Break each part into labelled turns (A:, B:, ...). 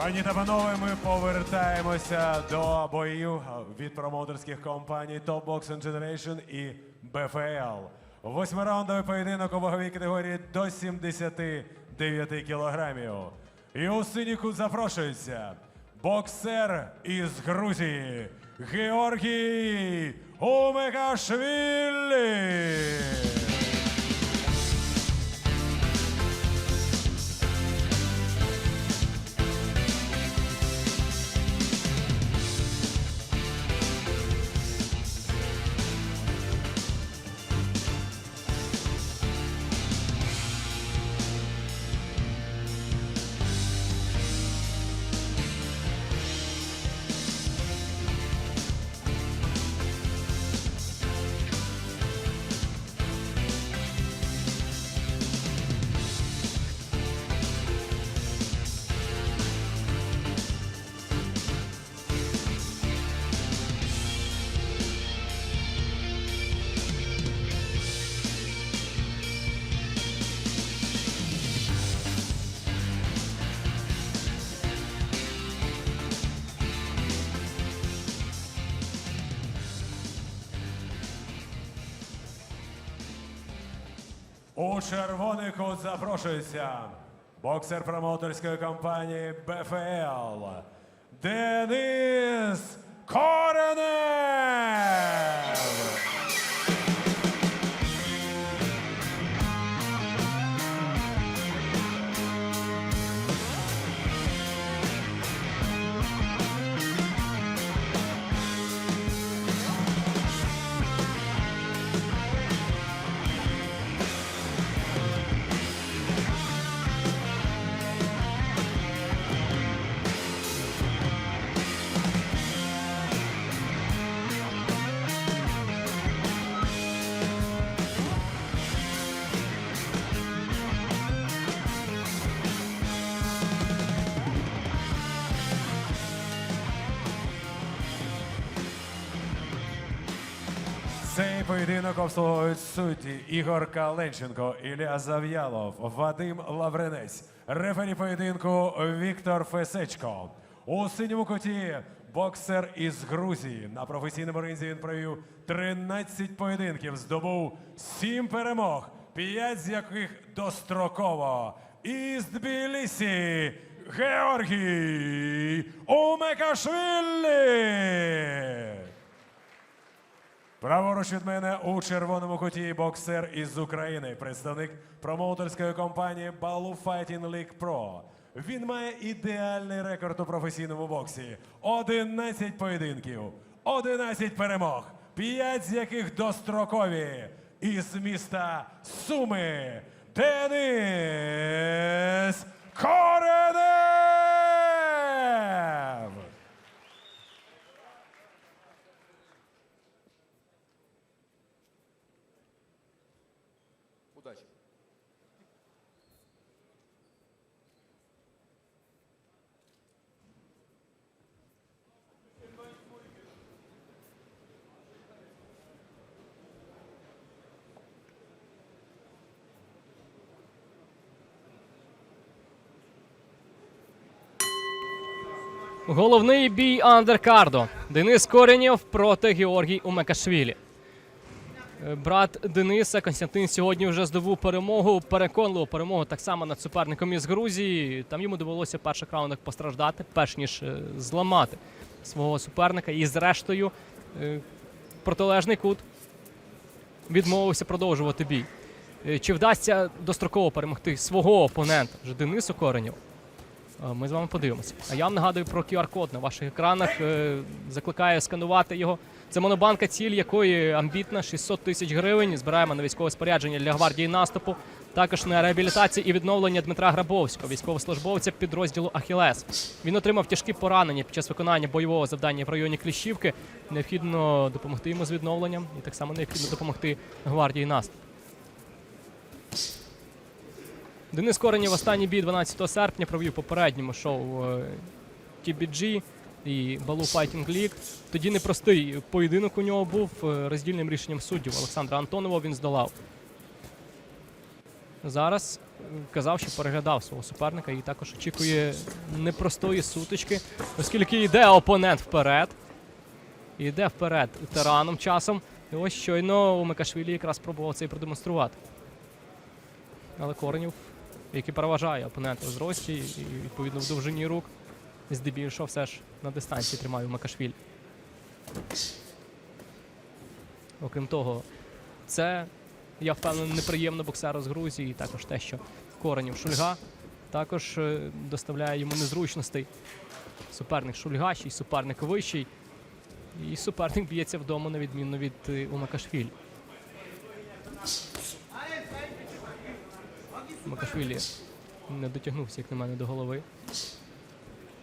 A: Пані та панове, ми повертаємося до боїв від промоутерських компаній Top Boxing Generation і BFL. Восьмираундовий поєдинок у ваговій категорії до 79 кілограмів. І у синій кут запрошується боксер із Грузії Георгій Умекашвілі. У червоний кут запрошується боксер промоутерської компанії БФЛ Денис Коренев. Поєдинок обслуговують судді Ігор Каленченко, Ілля Зав'ялов, Вадим Лавренець. Рефері поєдинку Віктор Фесечко. У синьому куті боксер із Грузії. На професійному ринзі він провів 13 поєдинків, здобув 7 перемог, 5 з яких достроково. Із Тбілісі Георгій Умекашвілі. Праворуч від мене у червоному куті боксер із України, представник промоутерської компанії Balu Fighting League Pro. Він має ідеальний рекорд у професійному боксі: 11 поєдинків, 11 перемог, 5 з яких дострокові. Із міста Суми Денис Коренев!
B: Головний бій андеркарду. Денис Коренєв проти Георгій Умекашвілі. Е, Брат Дениса Константин сьогодні вже здобув перемогу, переконливу перемогу так само над суперником із Грузії. Там йому довелося в перших раундах постраждати, перш ніж е, зламати свого суперника. І зрештою е, протилежний кут відмовився продовжувати бій. Чи вдасться достроково перемогти свого опонента вже Денису Коренєву? Е, Ми з вами подивимося. А я вам нагадую про QR-код на ваших екранах. Е, Закликаю сканувати його. Це монобанка, ціль якої амбітна 600 тисяч гривень. Збираємо на військове спорядження для гвардії наступу. Також на реабілітацію і відновлення Дмитра Грабовського, військовослужбовця підрозділу Ахілес. Він отримав тяжкі поранення під час виконання бойового завдання в районі Кліщівки. Необхідно допомогти йому з відновленням і так само необхідно допомогти гвардії наступу. Денис Коренєв останній бій 12 серпня провів попередньому шоу е, TBG і Балу Fighting League. Тоді непростий поєдинок у нього був е, роздільним рішенням суддів Олександра Антонова він здолав. Зараз казав, що переглядав свого суперника і також очікує непростої сутички, оскільки йде опонент вперед. Йде вперед тираном часом. І ось щойно у Микашвілі якраз пробував це і продемонструвати. Але Коренів, який переважає опонента в зрості і відповідно в довжині рук, здебільшого все ж на дистанції тримає у Макашвілі. Окрім того, це, я впевнений, неприємно боксеру з Грузії, і також те, що Коренів Шульга також е, доставляє йому незручностей. Суперник Шульга, ще й суперник вищий. І суперник б'ється вдома, на відміну від е, Макашвілі не дотягнувся, як на мене, до голови.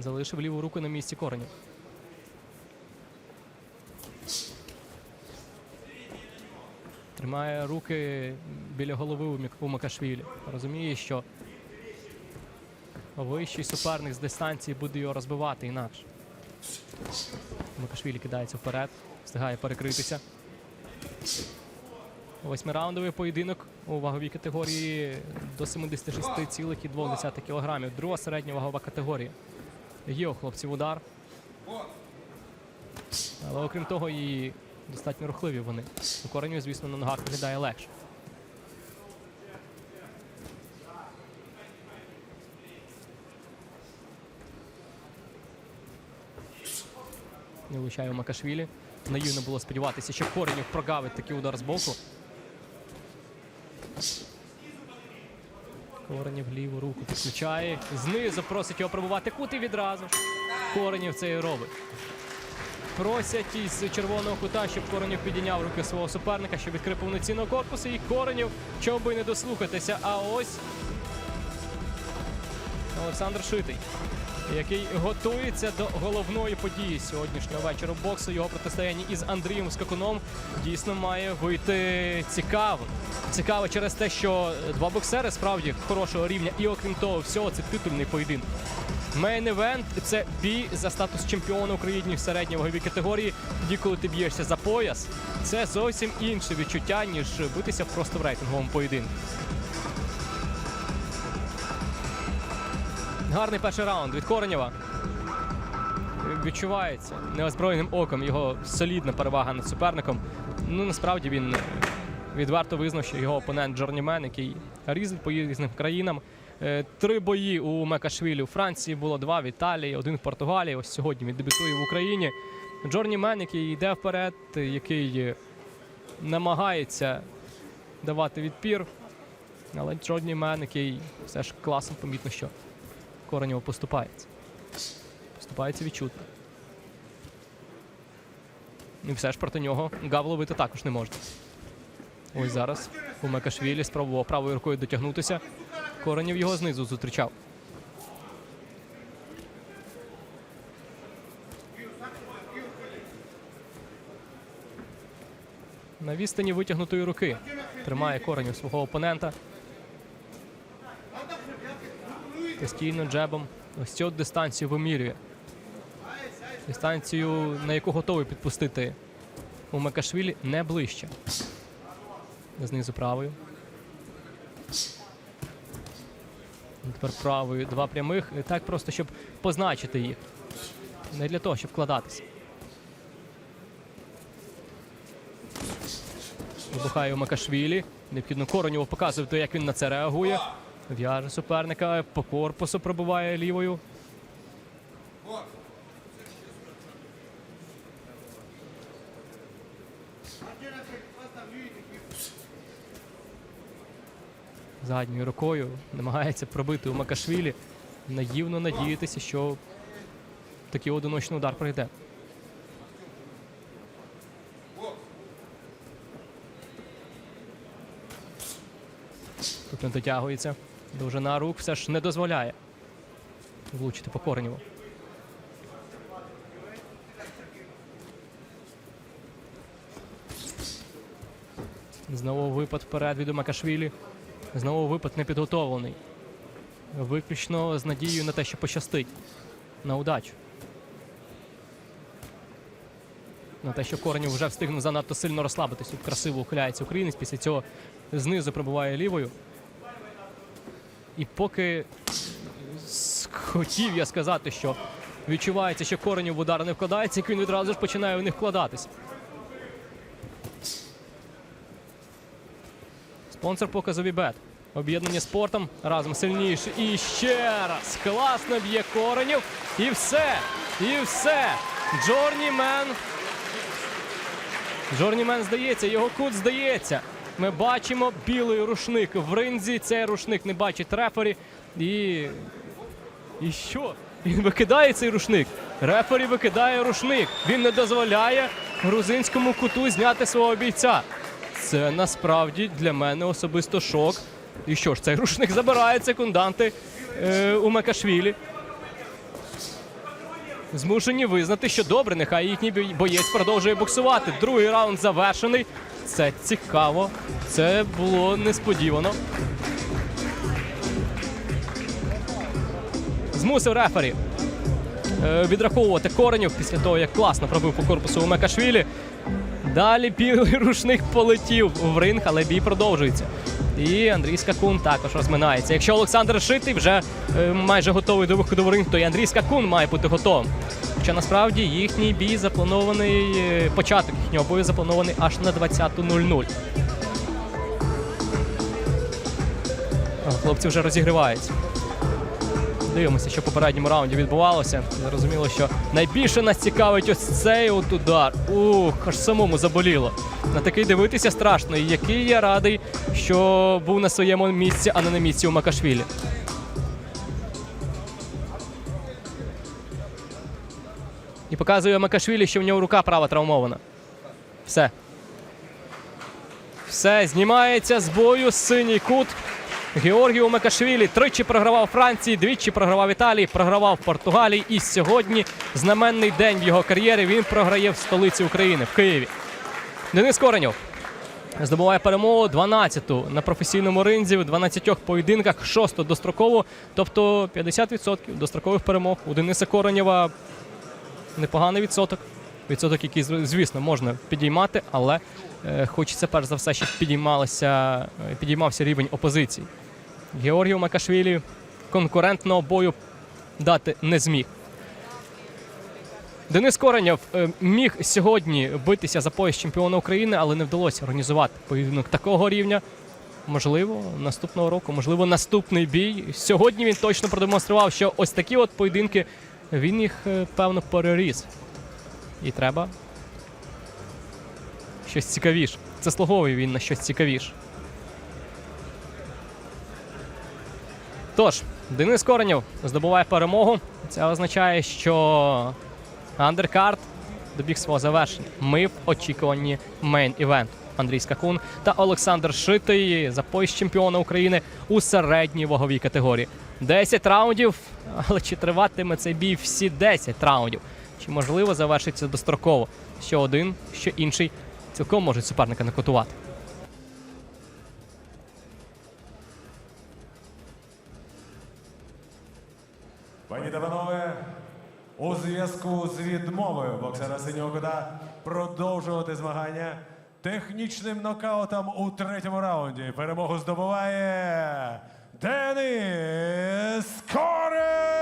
B: Залишив ліву руку на місці коренів. Тримає руки біля голови у Макашвілі. Розуміє, що вищий суперник з дистанції буде його розбивати інакше. Макашвілі кидається вперед, встигає перекритися. Восьмираундовий поєдинок у ваговій категорії до 76,2 кг. Друга середня вагова категорія. Є у хлопців удар. Але окрім того, і достатньо рухливі вони. У кореню, звісно, на ногах виглядає легше. Не влучає Макашвілі. Наївно було сподіватися, що Коренів прогавить такий удар з боку. Коренів ліву руку підключає. Знизу просить його пробувати кут і відразу. Коренів це і робить. Просять із червоного кута, щоб Коренів підійняв руки свого суперника, щоб відкрив повноцінного корпусу. І Коренів, чого би не дослухатися. А ось Олександр Шитий, який готується до головної події сьогоднішнього вечора боксу. Його протистояння із Андрієм Скакуном дійсно має вийти цікаво. Цікаво через те, що два боксери справді хорошого рівня, і окрім того, всього це титульний поєдинок. Мейн евент це бій за статус чемпіона України в середній ваговій категорії. Тоді, коли ти б'єшся за пояс, це зовсім інше відчуття, ніж битися просто в рейтинговому поєдинку. Гарний перший раунд від Коренєва. Відчувається неозброєним оком його солідна перевага над суперником. Ну насправді він відверто визнав, що його опонент Джорнімен, який різний по різним країнам. Е, Три бої у Мекашвілі у Франції було два в Італії, один в Португалії. Ось сьогодні він дебютує в Україні. Джорні Мен, який йде вперед, який намагається давати відпір. Але Джорні Мен, який все ж класом помітно, що Коренєва поступається. Поступається відчутно. І все ж проти нього гав ловити також не можна. Ось зараз у Мекашвілі спробував правою рукою дотягнутися. Коренів його знизу зустрічав. На відстані витягнутої руки тримає коренів свого опонента. Постійно джебом. Ось цю дистанцію вимірює. Дистанцію, на яку готовий підпустити у Мекашвілі, не ближче. Знизу правою. Тепер правою два прямих. І так просто, щоб позначити їх. Не для того, щоб вкладатися. Вибухає у Макашвілі. Необхідно Коронєву показувати, як він на це реагує. В'яже суперника, по корпусу пробиває лівою. Задньою рукою намагається пробити у Макашвілі. Наївно надіятися, що такий одиночний удар прийде. Тут не дотягується. Довжина рук все ж не дозволяє влучити по Коренєву. Знову випад вперед від Макашвілі. Знову випад непідготовлений. Виключно з надією на те, що пощастить. На удачу. На те, що Коренів вже встигнув занадто сильно розслабитись. Красиво ухиляється українець. Після цього знизу пробиває лівою. І поки хотів я сказати, що відчувається, що коренів в удар не вкладається, як він відразу ж починає в них вкладатись. Спонсор показу Вібет. Об'єднання спортом разом сильніше. І ще раз. Класно б'є коренів. І все. І все. Джорнімен. Джорнімен здається, його кут здається. Ми бачимо білий рушник в ринзі. Цей рушник не бачить рефері. І. І що? Він викидає цей рушник. Рефері викидає рушник. Він не дозволяє грузинському куту зняти свого бійця. Це насправді для мене особисто шок. І що ж, цей рушник забирають секунданти е, у Мекашвілі. Змушені визнати, що добре, нехай їхній боєць продовжує боксувати. Другий раунд завершений. Це цікаво. Це було несподівано. Змусив рефері е, відраховувати коренів після того, як класно пробив по корпусу у Мекашвілі. Далі білий рушник полетів в ринг, але бій продовжується. І Андрій Скакун також розминається. Якщо Олександр Шитий вже е, майже готовий до виходу в ринг, то і Андрій Скакун має бути готовим. Хоча насправді їхній бій запланований, е, початок їхнього бою запланований аж на 20.00. А Хлопці вже розігріваються. Дивимося, що в попередньому раунді відбувалося. Зрозуміло, що найбільше нас цікавить ось цей от удар. Ух, аж самому заболіло. На такий дивитися страшно. І який я радий, що був на своєму місці, а не на місці у Макашвілі. Показує Макашвілі, що в нього рука права травмована. Все. Все, знімається з бою синій кут. Георгію Мекашвілі тричі програвав Франції, двічі програвав Італії, програвав Португалії. І сьогодні знаменний день в його кар'єрі. Він програє в столиці України в Києві. Денис Кореньов здобуває перемогу 12-ту на професійному ринзі в 12 поєдинках, 6-ту достроково, тобто 50% дострокових перемог. У Дениса Коренєва непоганий відсоток. Відсоток, який, звісно, можна підіймати, але е, хочеться перш за все, щоб підіймалося, е, підіймався рівень опозиції. Георгію Макашвілі конкурентного бою дати не зміг. Денис Коренєв е, міг сьогодні битися за пояс чемпіона України, але не вдалося організувати поєдинок такого рівня. Можливо, наступного року, можливо, наступний бій. Сьогодні він точно продемонстрував, що ось такі от поєдинки він їх е, певно переріс. І треба щось цікавіше. Це слуговує він на щось цікавіше. Тож, Денис Коренєв здобуває перемогу. Це означає, що андеркарт добіг свого завершення. Ми в очікуванні мейн-івенту. Андрій Скакун та Олександр Шитий за пояс чемпіона України у середній ваговій категорії. 10 раундів, але чи триватиме цей бій всі 10 раундів? Чи можливо завершиться достроково? Що один, що інший цілком можуть суперника не котувати.
A: Пані та панове, у зв'язку з відмовою боксера синього кута продовжувати змагання технічним нокаутом у третьому раунді. Перемогу здобуває Денис Коренев!